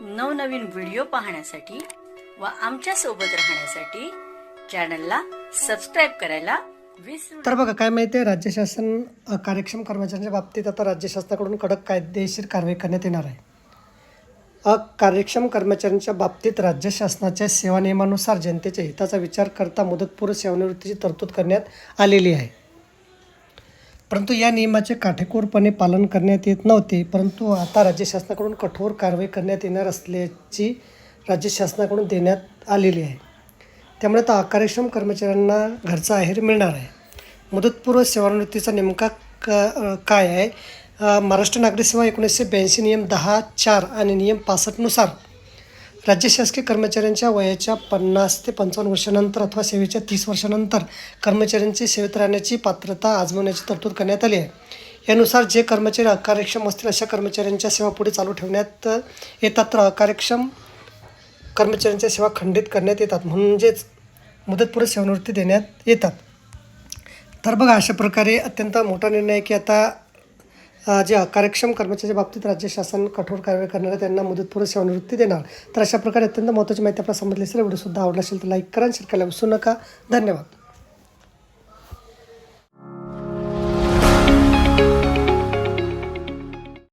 नवनवीन व्हिडिओ पाहण्यासाठी व आमच्यासोबत राहण्यासाठी चॅनलला सबस्क्राईब करायला तर बघा काय माहिती आहे? राज्य शासन कार्यक्षम कर्मचाऱ्यांच्या बाबतीत आता राज्य शासनाकडून कडक कायदेशीर कारवाई करण्यात येणार आहे. अकार्यक्षम कर्मचाऱ्यांच्या बाबतीत राज्य शासनाच्या सेवा नियमानुसार जनतेच्या हिताचा विचार करता मुदतपूर्व सेवानिवृत्तीची तरतूद करण्यात आलेली आहे. परंतु या नियमाचे काटेकोरपणे पालन करण्यात येत नव्हते परंतु आता राज्य शासनाकडून कठोर कारवाई करण्यात येणार असल्याची राज्य शासनाकडून देण्यात आलेली आहे. त्यामुळे आता अकार्यक्षम कर्मचाऱ्यांना घरचा आहेर मिळणार आहे. मुदतपूर्व सेवानिवृत्तीचा नेमका क काय आहे? महाराष्ट्र नागरिक सेवा एकोणीसशे ब्याऐंशी नियम दहा चार आणि नियम पासष्टनुसार राज्य शासकीय कर्मचाऱ्यांच्या वयाच्या पन्नास ते पंचावन्न वर्षानंतर अथवा सेवेच्या तीस वर्षानंतर कर्मचाऱ्यांची सेवेत राहण्याची पात्रता आजमावण्याची तरतूद करण्यात आली आहे. यानुसार जे कर्मचारी अकार्यक्षम असतील अशा कर्मचाऱ्यांच्या सेवा पुढे चालू ठेवण्यात येतात. तर अकार्यक्षम कर्मचाऱ्यांच्या सेवा खंडित करण्यात येतात. म्हणजेच मुदतपूर्व सेवानिवृत्ती देण्यात येतात. तर बघा अशा प्रकारे अत्यंत मोठा निर्णय आहे की आता जे अकार्यक्षम कर्मचाऱ्याच्या बाबतीत राज्य शासन कठोर कारवाई करणार आहे त्यांना मुदतपूर्व सेवानिवृत्ती देणार. तर अशा प्रकारे अत्यंत महत्त्वाची माहिती आपल्याला समजली असेल व्हिडिओसुद्धा आवडला असेल तर लाईक करा शेअर करायला विसरू नका. धन्यवाद.